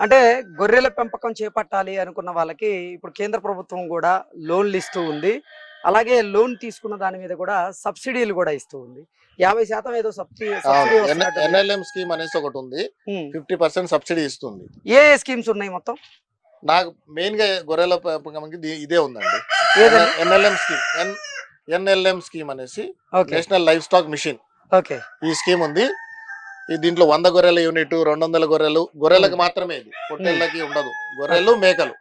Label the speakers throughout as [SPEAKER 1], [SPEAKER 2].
[SPEAKER 1] అంటే గొర్రెల పెంపకం చేపట్టాలి అనుకున్న వాళ్ళకి ఇప్పుడు కేంద్ర ప్రభుత్వం కూడా లోన్లు ఇస్తూ ఉంది. అలాగే లోన్ తీసుకున్న దాని మీద కూడా సబ్సిడీలు కూడా ఇస్తూ ఉంది. యాభై శాతం ఏదో.
[SPEAKER 2] ఎన్ఎల్ఎం స్కీమ్ అనేసి ఒకటి ఉంది. ఫిఫ్టీ పర్సెంట్ సబ్సిడీ ఇస్తుంది.
[SPEAKER 1] ఏ స్కీమ్స్ ఉన్నాయి మొత్తం?
[SPEAKER 2] నాకు మెయిన్గా గొర్రెల పెంపకంకి ది- ఇదే ఉందండి. NLM scheme. N NLM scheme అనేసి national life stock mission
[SPEAKER 1] okay.
[SPEAKER 2] ఈ స్కీమ్ ఉంది. దీంట్లో వంద గొర్రెల యూనిట్ రెండు వందల గొర్రెలు. గొర్రెలకు మాత్రమే ఇది. పొట్టేళ్ళకి ఉండదు. గొర్రెలు మేకలు.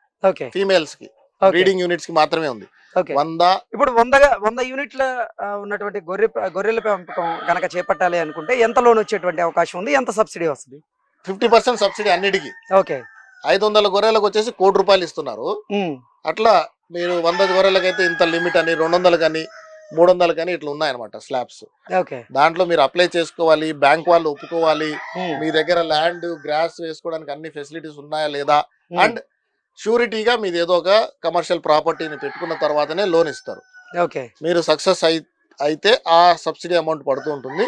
[SPEAKER 1] ఫీమేల్స్కి.
[SPEAKER 2] బ్రీడింగ్ యూనిట్స్కి మాత్రమే ఉంది. వంద
[SPEAKER 1] ఇప్పుడు వందగా వంద యూనిట్ల ఉన్నటువంటి గొర్రె గొర్రెల పెంపకం గనక చేపట్టాలి అనుకుంటే ఎంత లోన్ వచ్చేటువంటి అవకాశం ఉంది? ఎంత సబ్సిడీ వస్తుంది?
[SPEAKER 2] ఫిఫ్టీ పర్సెంట్ సబ్సిడీ అన్నిటికీ.
[SPEAKER 1] ఓకే
[SPEAKER 2] ఐదు వందల గొర్రెలకు వచ్చేసి కోటి రూపాయలు ఇస్తున్నారు.
[SPEAKER 1] ఉమ్.
[SPEAKER 2] అట్లా మీరు వంద గొర్రెలకైతే ఇంత లిమిట్ అని రెండు వందలు కానీ మూడు వందలు కానీ ఇట్లా ఉన్నాయన్నమాట స్లాబ్స్. దాంట్లో మీరు అప్లై చేసుకోవాలి బ్యాంక్ వాళ్ళు ఒప్పుకోవాలి. మీ దగ్గర ల్యాండ్ గ్రాస్ వేసుకోవడానికి అన్ని ఫెసిలిటీస్ ఉన్నాయా లేదా. అండ్ షూరిటీగా మీది ఏదో ఒక కమర్షియల్ ప్రాపర్టీని పెట్టుకున్న తర్వాతనే లోన్ ఇస్తారు.
[SPEAKER 1] ఓకే.
[SPEAKER 2] మీరు సక్సెస్ అయి అయితే ఆ సబ్సిడీ అమౌంట్ పడుతూ ఉంటుంది.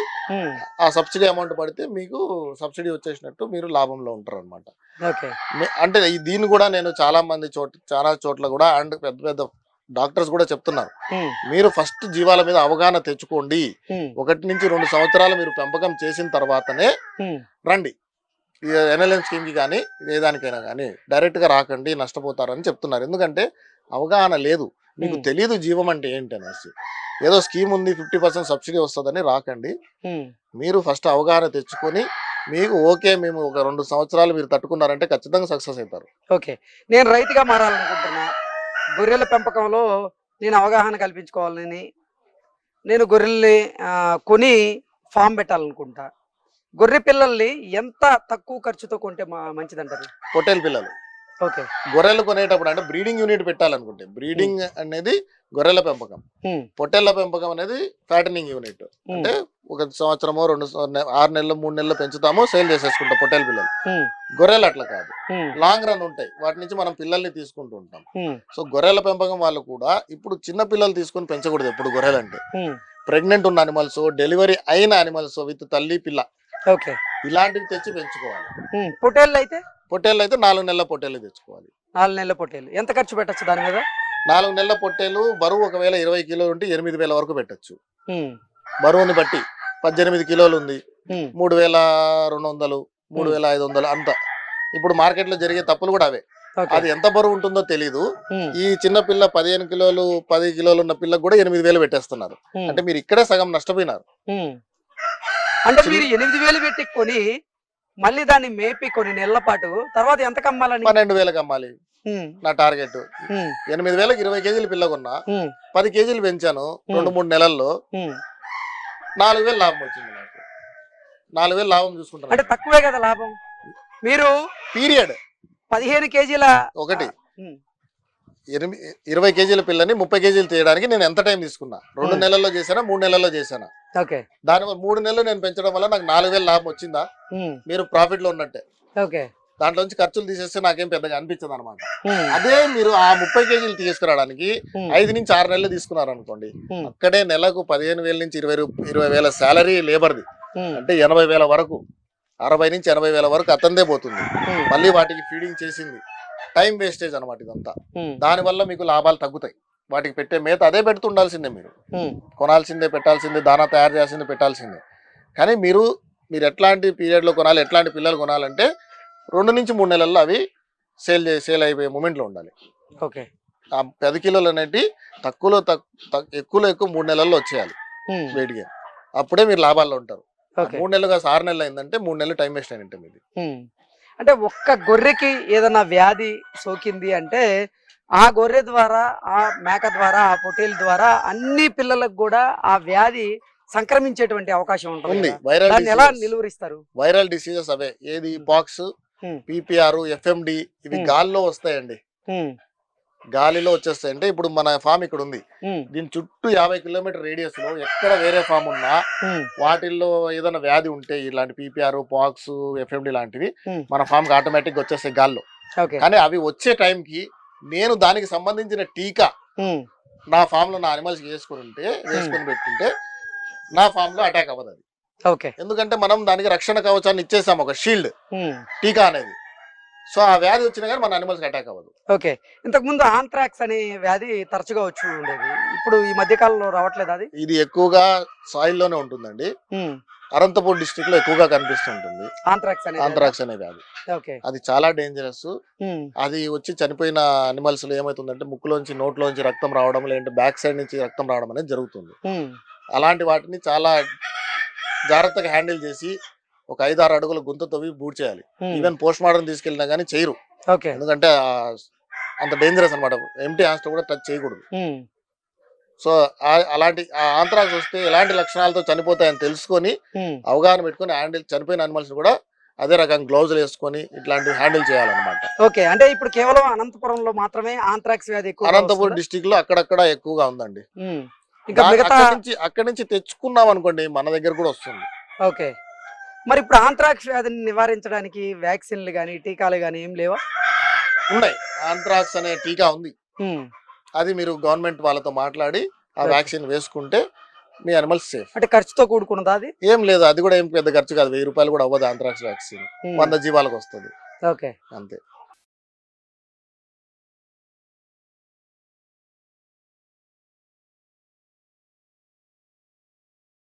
[SPEAKER 2] ఆ సబ్సిడీ అమౌంట్ పడితే మీకు సబ్సిడీ వచ్చేసినట్టు మీరు లాభంలో ఉంటారు అనమాట అంటే దీన్ని కూడా నేను చాలా మంది చోట చాలా చోట్ల కూడా అండ్ పెద్ద పెద్ద డాక్టర్స్ కూడా చెప్తున్నారు. మీరు ఫస్ట్ జీవాల మీద అవగాహన తెచ్చుకోండి. ఒకటి నుంచి రెండు సంవత్సరాలు మీరు పెంపకం చేసిన తర్వాతనే. రండి ఈ ఎన్ఎల్ఎం స్కీమ్కి కానీ ఏ దానికైనా కానీ డైరెక్ట్గా రాకండి నష్టపోతారని చెప్తున్నారు ఎందుకంటే అవగాహన లేదు మీకు. తెలియదు జీవం అంటే ఏంటి అనేసి ఏదో స్కీమ్ ఉంది ఫిఫ్టీ పర్సెంట్ సబ్సిడీ వస్తుందని రాకండి. మీరు ఫస్ట్ అవగాహన తెచ్చుకొని మీకు ఓకే మేము ఒక రెండు సంవత్సరాలు మీరు తట్టుకున్నారంటే ఖచ్చితంగా సక్సెస్ అవుతారు
[SPEAKER 1] ఓకే నేను రైతుగా మారాలనుకుంటున్నా గొర్రెల పెంపకంలో నేను అవగాహన కల్పించుకోవాలని నేను గొర్రెల్ని కొని ఫామ్ పెట్టాలనుకుంటా. గొర్రె పిల్లల్ని ఎంత తక్కువ ఖర్చుతో కొంటే మా- మంచిదంటారు?
[SPEAKER 2] పొట్టేలు పిల్లలు. గొర్రెలు కొనేటప్పుడు అంటే బ్రీడింగ్ యూనిట్ పెట్టాలనుకుంటే బ్రీడింగ్ అనేది గొర్రెల పెంపకం
[SPEAKER 1] ఉమ్.
[SPEAKER 2] పొట్టేళ్ళ పెంపకం అనేది ఫ్యాటనింగ్ యూనిట్
[SPEAKER 1] ఉమ్.
[SPEAKER 2] అంటే ఒక సంవత్సరమో రెండు ఆరు నెలలు మూడు నెలలు పెంచుతాము సేల్ చేసేసుకుంటాం పొట్టేల పిల్లలు. గొర్రెలు అట్లా కాదు. లాంగ్ రన్ ఉంటాయి వాటి నుంచి మనం పిల్లల్ని తీసుకుంటూ ఉంటాం. సో గొర్రెల పెంపకం వాళ్ళు కూడా ఇప్పుడు చిన్న పిల్లలు తీసుకొని పెంచకూడదు ఎప్పుడు గొర్రెలు అంటే. ప్రెగ్నెంట్ ఉన్న అనిమల్స్ డెలివరీ అయిన అనిమల్స్ విత్ తల్లి పిల్ల
[SPEAKER 1] ఓకే
[SPEAKER 2] ఇలాంటివి తెచ్చి పెంచుకోవాలి.
[SPEAKER 1] పొట్టేళ్ళు అయితే
[SPEAKER 2] పొట్టేళ్ళు అయితే నాలుగు నెలల పొట్టేళ్ళు తెచ్చుకోవాలి.
[SPEAKER 1] నాలుగు నెలల పొట్టేళ్ళు. ఎంత ఖర్చు పెట్టచ్చు దాని మీద?
[SPEAKER 2] నాలుగు నెలల పొట్టేలు బరువు ఒకవేళ ఇరవై కిలోలు ఉంటే ఎనిమిది వేల వరకు పెట్టచ్చు. బరువుని బట్టి పద్దెనిమిది కిలోలు ఉంది. మూడు వేల రెండు వందలు మూడు వేల ఐదు వందలు అంత. ఇప్పుడు మార్కెట్లో జరిగే తప్పులు కూడా అవే. అది ఎంత బరువు ఉంటుందో తెలియదు
[SPEAKER 1] ఉమ్.
[SPEAKER 2] ఈ చిన్న పిల్ల పదిహేను కిలోలు పది కిలోలు ఉన్న పిల్లకు కూడా ఎనిమిది వేలు పెట్టేస్తున్నారు. అంటే మీరు ఇక్కడే సగం నష్టపోయినారు.
[SPEAKER 1] అంటే మీరు ఎనిమిది వేలు పెట్టి కొని మళ్ళీ దాన్ని మేపి కొన్ని నెలల పాటు తర్వాత ఎంత కమ్మాలని
[SPEAKER 2] పన్నెండు వేలకు అమ్మాలి. నా టార్గెట్. ఎనిమిది వేలకు ఇరవై కేజీలు పిల్ల కొన్నా
[SPEAKER 1] ఉమ్.
[SPEAKER 2] పది కేజీలు పెంచాను రెండు మూడు నెలల్లో. నాలుగు వేలు లాభం వచ్చింది నాకు నాలుగు వేలు లాభం
[SPEAKER 1] అంటే
[SPEAKER 2] చూసుకుంటాను
[SPEAKER 1] తక్కువే కదా లాభం మీరు
[SPEAKER 2] పీరియడ్
[SPEAKER 1] పదిహేను కేజీల
[SPEAKER 2] ఒకటి. ఎనిమిది ఇరవై కేజీల పిల్లని ముప్పై కేజీలు తీయడానికి నేను ఎంత టైం తీసుకున్నా రెండు
[SPEAKER 1] Hmm.
[SPEAKER 2] నెలల్లో చేశానా మూడు నెలల్లో చేశానా
[SPEAKER 1] ఓకే
[SPEAKER 2] దానివల్ల మూడు నెలలు నేను పెంచడం వల్ల నాకు నాలుగు వేలు లాభం వచ్చిందా
[SPEAKER 1] ఉమ్.
[SPEAKER 2] మీరు ప్రాఫిట్లో ఉన్నట్టే
[SPEAKER 1] ఓకే
[SPEAKER 2] దాంట్లో నుంచి ఖర్చులు తీసేస్తే నాకేం పెద్దగా అనిపించదు అనమాట
[SPEAKER 1] ఉమ్.
[SPEAKER 2] అదే మీరు ఆ ముప్పై కేజీలు తీసుకురావడానికి. ఐదు నుంచి ఆరు నెలలు తీసుకున్నారు అనుకోండి. అక్కడే నెలకు పదిహేను వేల నుంచి ఇరవై ఇరవై వేల శాలరీ లేబర్ది. అంటే ఎనభై వేల వరకు అరవై నుంచి ఎనభై వేల వరకు అతందే పోతుంది. మళ్ళీ వాటికి ఫీడింగ్ చేసింది టైం వేస్టేజ్ అనమాట ఇదంతా.
[SPEAKER 1] ఉమ్.
[SPEAKER 2] దానివల్ల మీకు లాభాలు తగ్గుతాయి. వాటికి పెట్టే మేత అదే పెడుతుండాల్సిందే మీరు. కొనాల్సిందే పెట్టాల్సిందే దానా తయారు చేయాల్సిందే పెట్టాల్సిందే. కానీ మీరు మీరు ఎట్లాంటి పీరియడ్లో కొనాలి ఎట్లాంటి పిల్లలు కొనాలంటే రెండు నుంచి మూడు నెలల్లో అవి సేల్ చే సేల్ అయిపోయే మూమెంట్లో ఉండాలి.
[SPEAKER 1] ఓకే.
[SPEAKER 2] ఆ పది కిలోలు అనేవి తక్కువలో తక్కువ ఎక్కువలో ఎక్కువ మూడు నెలల్లో వచ్చేయాలి. వెయిట్ గెయిన్ అప్పుడే మీరు లాభాల్లో ఉంటారు. మూడు నెలలు కాదు ఆరు నెలలు అయిందంటే మూడు నెలలు టైం వేస్ట్ అయినట్టు మీది.
[SPEAKER 1] అంటే ఒక్క గొర్రెకి ఏదైనా వ్యాధి సోకింది అంటే ఆ గొర్రె ద్వారా ఆ మేక ద్వారా ఆ పొట్టేల ద్వారా అన్ని పిల్లలకు కూడా ఆ వ్యాధి సంక్రమించేటువంటి అవకాశం ఉంటుంది.
[SPEAKER 2] వైరల్
[SPEAKER 1] ఎలా నిలువరిస్తారు
[SPEAKER 2] వైరల్ డిసీజెస్ అవే ఏది పాక్స్
[SPEAKER 1] Hmm.
[SPEAKER 2] పీపీఆర్ ఎఫ్ఎండి ఇవి. గాల్లో వస్తాయండి. గాలిలో వచ్చేస్తాయి అంటే ఇప్పుడు మన ఫామ్ ఇక్కడ ఉంది. దీని చుట్టూ యాభై కిలోమీటర్ రేడియస్లో ఎక్కడ వేరే ఫామ్ ఉన్నా. వాటిల్లో ఏదైనా వ్యాధి ఉంటే ఇలాంటి పీపీఆర్ పాక్స్ ఎఫ్ఎండి లాంటివి. మన ఫామ్కి ఆటోమేటిక్ వచ్చేస్తాయి గాల్లో
[SPEAKER 1] ఓకే
[SPEAKER 2] కానీ అవి వచ్చే టైంకి నేను దానికి సంబంధించిన టీకా. నా ఫామ్లో నా అనిమల్స్ వేసుకుని ఉంటే వేసుకుని పెట్టుంటే నా ఫామ్లో అటాక్ అవ్వదు అది
[SPEAKER 1] ఓకే
[SPEAKER 2] ఎందుకంటే మనం దానికి రక్షణ కవచాన్ని ఇచ్చేసాం ఒక షీల్డ్. టీకా అనేది సో ఆ వ్యాధి వచ్చినా కానీ మన అనిమల్స్కి అటాక్ అవ్వదు.
[SPEAKER 1] ఓకే. ఇంతకు ముందు ఆంథ్రాక్స్ అనే వ్యాధి తరచుగా వచ్చి ఉండేది. ఇప్పుడు ఈ మధ్య కాలంలో రావట్లేదు అది?
[SPEAKER 2] ఇది ఎక్కువగా సాయిల్లోనే ఉంటుందండి. అనంతపూర్ డిస్ట్రిక్ట్లో ఎక్కువగా కనిపిస్తుంటుంది.
[SPEAKER 1] ఆంథ్రాక్స్ అనే
[SPEAKER 2] ఆంథ్రాక్స్ అనే వ్యాధి.
[SPEAKER 1] ఓకే.
[SPEAKER 2] అది చాలా డేంజరస్ అది వచ్చి చనిపోయిన అనిమల్స్లో ఏమవుతుందంటే ముక్కులోంచి నోట్లోంచి రక్తం రావడం లేదంటే బ్యాక్ సైడ్ నుంచి రక్తం రావడం అనేది జరుగుతుంది. అలాంటి వాటిని చాలా జాగ్రత్తగా హ్యాండిల్ చేసి ఒక ఐదు ఆరు అడుగుల గుంత తవ్వి బూడ్ చేయాలి. ఈవెన్ పోస్ట్ మార్టం తీసుకెళ్ళినా కానీ చేయరు. ఎందుకంటే అంత డేంజరస్ అనమాట ఎంటీ హాస్ట్ కూడా టచ్ చేయకూడదు. సో అలాంటి ఆ ఆంథ్రాక్స్ వస్తే ఎలాంటి లక్షణాలతో చనిపోతాయని తెలుసుకొని అవగాహన పెట్టుకొని హ్యాండిల్ చనిపోయిన అనిమల్స్ కూడా అదే రకంగా గ్లౌజులు వేసుకొని ఇట్లాంటివి హ్యాండిల్ చేయాలన్నమాట.
[SPEAKER 1] ఓకే. అంటే ఇప్పుడు కేవలం అనంతపురంలో మాత్రమే ఆంథ్రాక్స్ వ్యాధి ఎక్కువ
[SPEAKER 2] అనంతపురం డిస్టిక్లో అక్కడక్కడ ఎక్కువగా ఉందండి.
[SPEAKER 1] ఇంకా
[SPEAKER 2] అక్కడి నుంచి అక్కడి నుంచి తెచ్చుకున్నాం అనుకోండి మన దగ్గర కూడా వస్తుంది.
[SPEAKER 1] ఓకే. మరి ఇప్పుడు ఆంథ్రాక్స్ వ్యాధిని నివారించడానికి వ్యాక్సిన్లు కానీ టీకాలు కానీ ఏం లేవా?
[SPEAKER 2] ఉన్నాయి. ఆంథ్రాక్స్ అనే టీకా ఉంది.
[SPEAKER 1] ఉమ్,
[SPEAKER 2] అది మీరు గవర్నమెంట్ వాళ్ళతో మాట్లాడి ఆ. వ్యాక్సిన్ వేసుకుంటే మీ అనిమల్స్ సేఫ్.
[SPEAKER 1] అంటే ఖర్చుతో కూడుకున్నదా అది?
[SPEAKER 2] ఏం లేదు. అది కూడా ఏం పెద్ద ఖర్చు కాదు. వెయ్యి రూపాయలు కూడా అవ్వదు ఆంథ్రాక్స్ వ్యాక్సిన్.
[SPEAKER 1] ఉమ్,
[SPEAKER 2] వంద జీవాలకు వస్తుంది.
[SPEAKER 1] ఓకే.
[SPEAKER 2] అంతే.